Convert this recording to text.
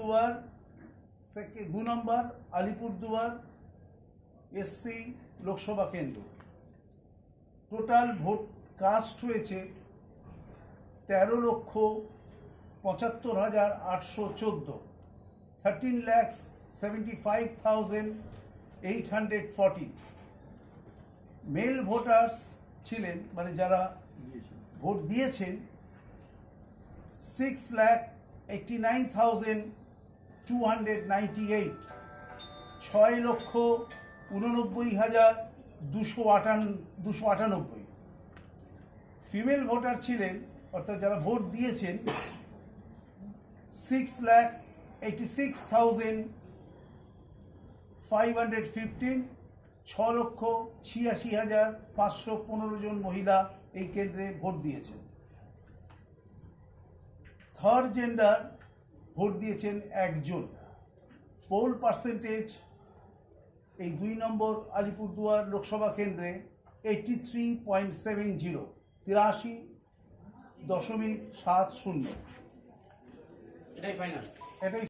আলিপুরদুয়ার দু নম্বর আলিপুরদুয়ার এসসি লোকসভা কেন্দ্র। Total vote cast হয়েছে তেরো লক্ষ পঁচাত্তর হাজার আটশো চোদ্দ। Thirteen lakhs seventy five thousand eight hundred forty male voters ছিলেন মানে যারা ভোট দিয়েছেন six lakh eighty nine thousand two hundred ninety eight ছয় লক্ষ উননব্বই হাজার দুশো আটান, দুশো আটানব্বই। ফিমেল ভোটার ছিলেন, অর্থাৎ যারা ভোট দিয়েছেন six lakh eighty six thousand five hundred fifteen ছ লক্ষ ছিয়াশি হাজার পাঁচশো পনেরো জন মহিলা এই কেন্দ্রে ভোট দিয়েছেন। থার্ড জেন্ডার ভোট দিয়েছেন একজন। পোল পার্সেন্টেজ এই দুই নম্বর আলিপুরদুয়ার লোকসভা কেন্দ্রে eighty three point seven zero তিরাশি দশমিক সাত শূন্য। এটাই ফাইনাল এটাই